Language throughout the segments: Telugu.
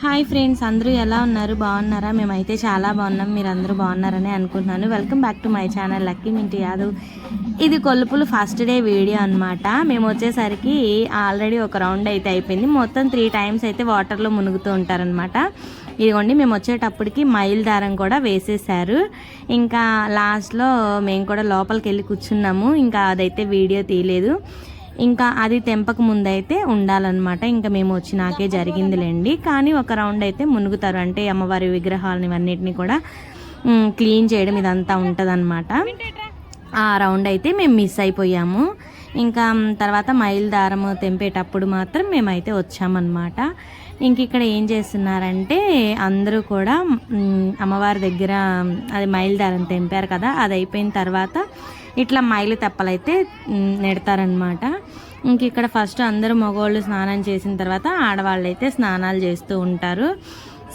హాయ్ ఫ్రెండ్స్ అందరూ ఎలా ఉన్నారు? బాగున్నారా? మేమైతే చాలా బాగున్నాం. మీరు అందరూ బాగున్నారని అనుకుంటున్నాను. Welcome back to my channel Lucky Minti Yadav. ఇది కొలుపులు ఫస్ట్ డే వీడియో అనమాట మేము వచ్చేసరికి ఆల్రెడీ ఒక రౌండ్ అయితే అయిపోయింది. మొత్తం త్రీ టైమ్స్ అయితే వాటర్లో మునుగుతూ ఉంటారనమాట ఇదిగోండి మేము వచ్చేటప్పటికి మైల్ దారం కూడా వేసేసారు ఇంకా లాస్ట్లో మేము కూడా లోపలికి వెళ్ళి కూర్చున్నాము. ఇంకా అదైతే వీడియో తీయలేదు. ఇంకా అది తెంపక ముందైతే ఉండాలన్నమాట. ఇంకా మేము వచ్చినాకే జరిగిందిలేండి. కానీ ఒక రౌండ్ అయితే మునుగుతారు. అంటే అమ్మవారి విగ్రహాలని ఇవన్నిటిని కూడా క్లీన్ చేయడం ఇదంతా ఉంటుందన్నమాట. ఆ రౌండ్ అయితే మేము మిస్ అయిపోయాము. ఇంకా తర్వాత మైల్ దారం తెంపేటప్పుడు మాత్రం మేమైతే వచ్చామన్నమాట. ఇంక ఇక్కడ ఏం చేస్తున్నారంటే అందరూ కూడా అమ్మవారి దగ్గర అది మైల్ దారం తెంపారు కదా అది అయిపోయిన తర్వాత ఇట్లా మైలు తెప్పలైతే నెడతారనమాట ఇంక ఇక్కడ ఫస్ట్ అందరూ మగవాళ్ళు స్నానం చేసిన తర్వాత ఆడవాళ్ళు అయితే స్నానాలు చేస్తూ ఉంటారు.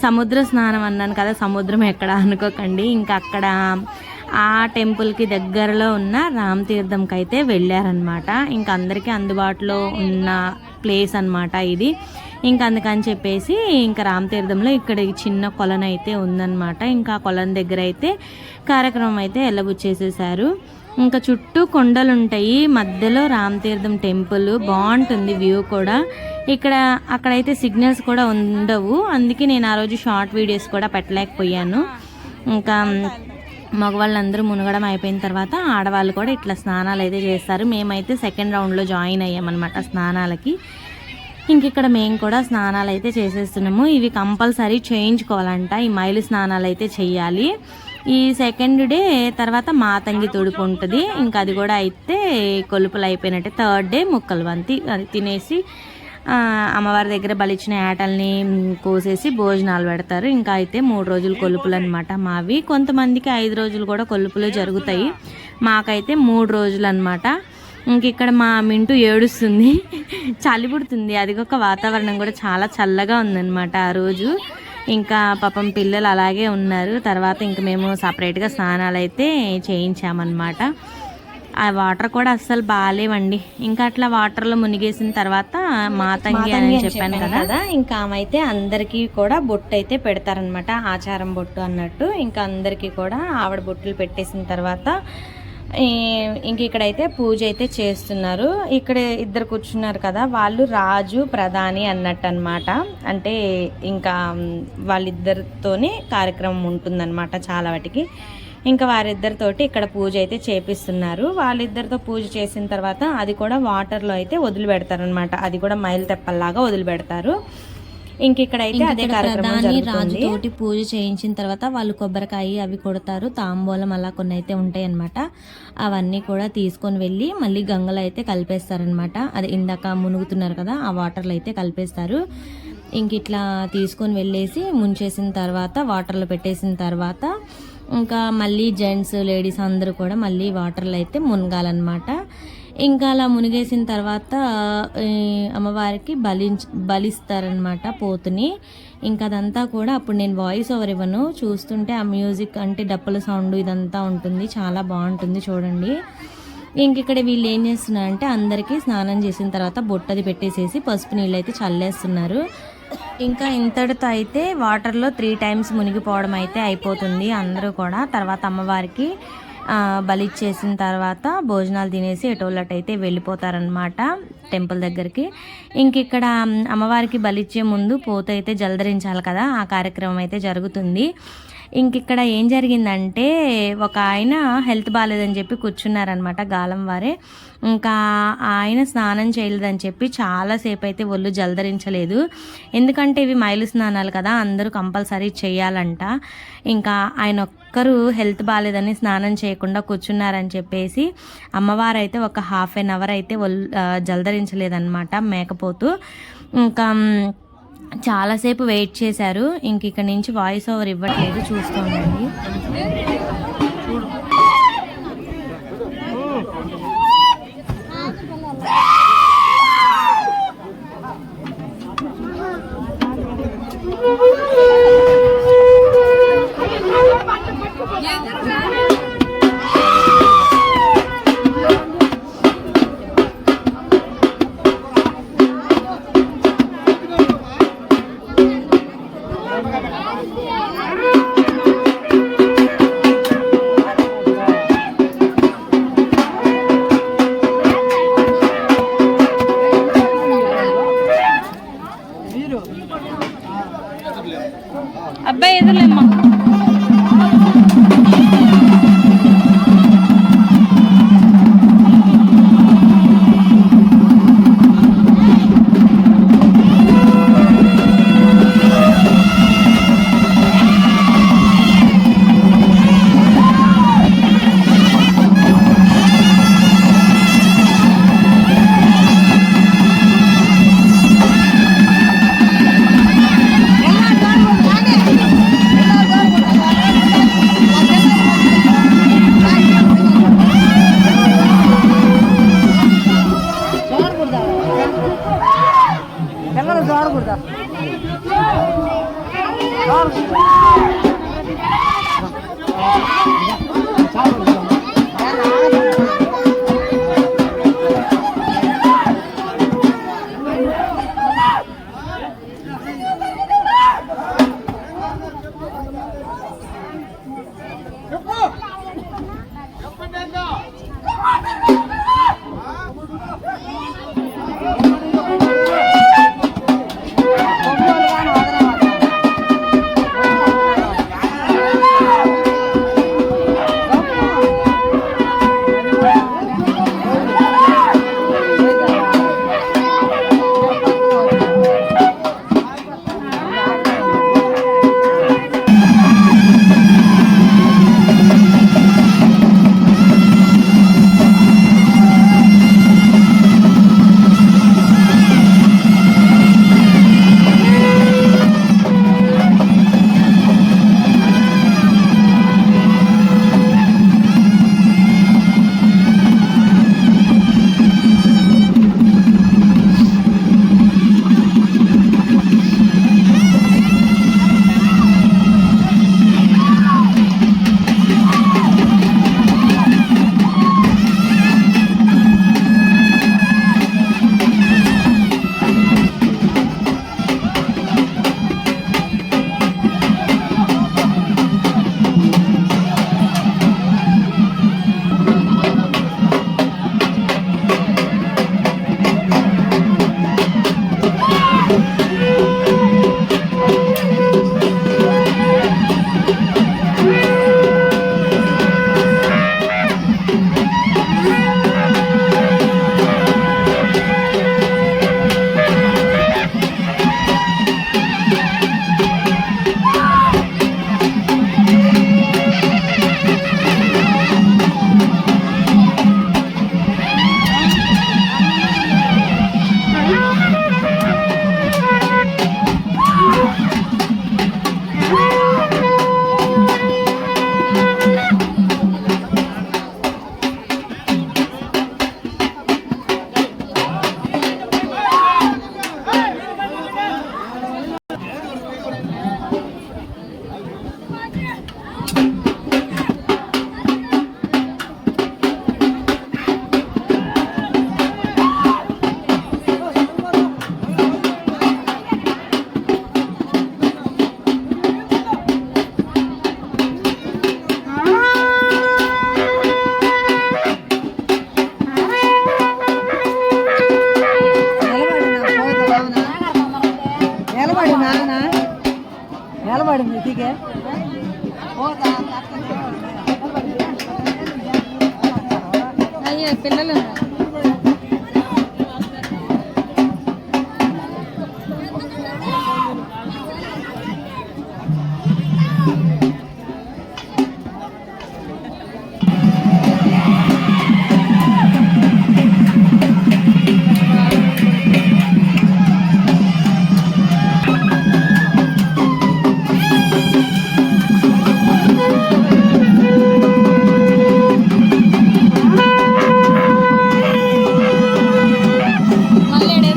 సముద్ర స్నానం అన్నాను కదా సముద్రం ఎక్కడ అనుకోకండి. ఇంకా అక్కడ ఆ టెంపుల్కి దగ్గరలో ఉన్న రామతీర్థంకి అయితే వెళ్ళారనమాట ఇంకా అందరికీ అందుబాటులో ఉన్న ప్లేస్ అన్నమాట ఇది. ఇంకా అందుకని చెప్పేసి ఇంకా రామతీర్థంలో ఇక్కడ చిన్న కొలను అయితే ఉందన్నమాట. ఇంకా ఆ కొలను దగ్గర అయితే కార్యక్రమం అయితే ఎల్లబుచ్చేసేసారు. ఇంకా చుట్టూ కొండలు ఉంటాయి మధ్యలో రామతీర్థం టెంపుల్. బాగుంటుంది వ్యూ కూడా. ఇక్కడ అక్కడైతే సిగ్నల్స్ కూడా ఉండవు. అందుకే నేను ఆ రోజు షార్ట్ వీడియోస్ కూడా పెట్టలేకపోయాను. ఇంకా మగవాళ్ళందరూ మునగడం అయిపోయిన తర్వాత ఆడవాళ్ళు కూడా ఇట్లా స్నానాలు అయితే చేస్తారు. మేమైతే సెకండ్ రౌండ్లో జాయిన్ అయ్యామన్నమాట స్నానాలకి. ఇంక ఇక్కడ మేము కూడా స్నానాలు అయితే చేసేస్తున్నాము. ఇవి కంపల్సరీ చేయించుకోవాలంట. ఈ మైలు స్నానాలు అయితే చేయాలి ఈ సెకండ్ డే తర్వాత మాతంగి తుడుపు ఉంటుంది ఇంకా అది కూడా అయితే కొలుపులు అయిపోయినట్టే. థర్డ్ డే ముక్కలు వంతి అది తినేసి అమ్మవారి దగ్గర బలిచ్చిన ఏటల్ని కోసేసి భోజనాలు పెడతారు. ఇంకా అయితే మూడు రోజులు కొలుపులు అనమాట మావి. కొంతమందికి ఐదు రోజులు కూడా కొలుపులు జరుగుతాయి. మాకైతే మూడు రోజులు అనమాట ఇంక ఇక్కడ మా మింటూ ఏడుస్తుంది. చలి పుడుతుంది. అది ఒక వాతావరణం కూడా చాలా చల్లగా ఉందన్నమాట ఆ రోజు. ఇంకా పాపం పిల్లలు అలాగే ఉన్నారు. తర్వాత ఇంక మేము సపరేట్గా స్నానాలు అయితే చేయించామన్నమాట. ఆ వాటర్ కూడా అస్సలు బాగాలేవండి. ఇంకా అట్లా వాటర్లో మునిగేసిన తర్వాత మాతంగి అని చెప్పాను కదా. ఇంకా ఆమె అయితే అందరికీ కూడా బొట్టు అయితే పెడతారనమాట ఆచారం బొట్టు అన్నట్టు. ఇంకా అందరికీ కూడా ఆవిడ బొట్టులు పెట్టేసిన తర్వాత ఇంక ఇక్కడైతే పూజ అయితే చేస్తున్నారు. ఇక్కడ ఇద్దరు కూర్చున్నారు కదా వాళ్ళు రాజు ప్రధాని అన్నట్టు అనమాట అంటే ఇంకా వాళ్ళిద్దరితోనే కార్యక్రమం ఉంటుందన్నమాట చాలా వాటికి. ఇంకా వారిద్దరితోటి ఇక్కడ పూజ అయితే చేపిస్తున్నారు. వాళ్ళిద్దరితో పూజ చేసిన తర్వాత అది కూడా వాటర్లో అయితే వదిలిపెడతారు అనమాట అది కూడా మైలు తెప్పల్లాగా వదిలిపెడతారు. ఇంక ఇక్కడైతే అదే కార్యక్రమం ప్రధాని రాజు జరుగుతుంది. తోటి పూజ చేయించిన తర్వాత వాళ్ళు కొబ్బరికాయ అవి కొడతారు తాంబూలం అలా కొన్ని అయితే ఉంటాయి అనమాట అవన్నీ కూడా తీసుకొని వెళ్ళి మళ్ళీ గంగలో అయితే కలిపేస్తారనమాట అది ఇందాక మునుగుతున్నారు కదా ఆ వాటర్లో అయితే కలిపేస్తారు. ఇంక ఇట్లా తీసుకొని వెళ్ళేసి ముంచేసిన తర్వాత వాటర్లో పెట్టేసిన తర్వాత ఇంకా మళ్ళీ జెంట్స్ లేడీస్ అందరూ కూడా మళ్ళీ వాటర్లో అయితే మునగాలన్నమాట. ఇంకా అలా మునిగేసిన తర్వాత అమ్మవారికి బలి బలిస్తారనమాట పోతుని. ఇంకా అదంతా కూడా అప్పుడు నేను వాయిస్ ఓవర్ ఇవ్వను. చూస్తుంటే ఆ మ్యూజిక్ అంటే డప్పుల సౌండ్ ఇదంతా ఉంటుంది. చాలా బాగుంటుంది చూడండి. ఇంక ఇక్కడ వీళ్ళు ఏం చేస్తున్నారంటే అందరికీ స్నానం చేసిన తర్వాత బొట్టది పెట్టేసేసి పసుపు నీళ్ళు అయితే చల్లేస్తున్నారు. ఇంకా ఇంతటితో అయితే వాటర్లో త్రీ టైమ్స్ మునిగిపోవడం అయితే అయిపోతుంది అందరూ కూడా. తర్వాత అమ్మవారికి బలిచ్చేసిన తర్వాత భోజనాలు తినేసి ఎటోళ్ళటైతే వెళ్ళిపోతారనమాట టెంపుల్ దగ్గరికి. ఇంక ఇక్కడ అమ్మవారికి బలిచ్చే ముందు పోత అయితే జలధరించాలి కదా ఆ కార్యక్రమం అయితే జరుగుతుంది. ఇంక ఇక్కడ ఏం జరిగిందంటే ఒక ఆయన హెల్త్ బాగాలేదని చెప్పి కూర్చున్నారనమాట గాలం వారే. ఇంకా ఆయన స్నానం చేయలేదని చెప్పి చాలాసేపు అయితే ఒళ్ళు జలధరించలేదు ఎందుకంటే ఇవి మైలు స్నానాలు కదా అందరూ కంపల్సరీ చేయాలంట. ఇంకా ఆయన ఒక్కరు హెల్త్ బాగాలేదని స్నానం చేయకుండా కూర్చున్నారని చెప్పేసి అమ్మవారు అయితే ఒక హాఫ్ అన్ అవర్ అయితే ఒళ్ళు జలధరించలేదన్నమాట మేకపోతూ. ఇంకా చాలాసేపు వెయిట్ చేశారు. ఇంక ఇక్కడ నుంచి వాయిస్ ఓవర్ ఇవ్వట్లేదు చూస్తూ ఉండండి. అబ్బాయి ఎదురులేమ్మా నిలబడి నాన్న నిలబడి మీకే అయ్యో పిల్లలు ಬೇಡ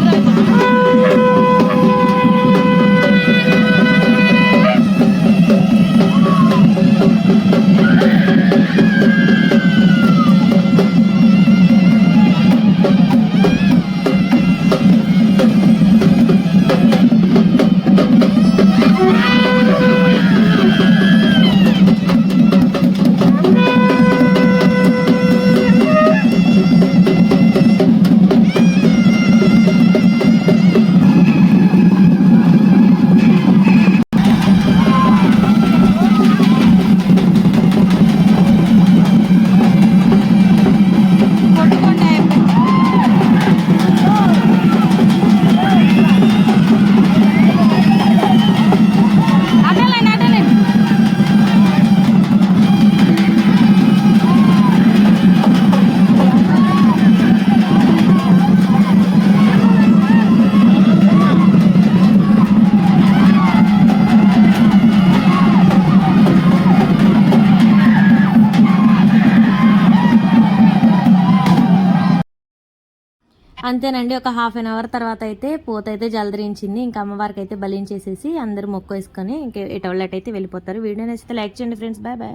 అంతేనండి ఒక హాఫ్ అన్ అవర్ తర్వాత అయితే పూత అయితే జలదరించింది. ఇంకా అమ్మవారికి అయితే బలించేసేసి అందరూ మొక్కు వేసుకొని ఇంకా ఎటోళ్ళటైతే వెళ్ళిపోతారు. వీడియో నచ్చితే లైక్ చేయండి ఫ్రెండ్స్. Bye bye.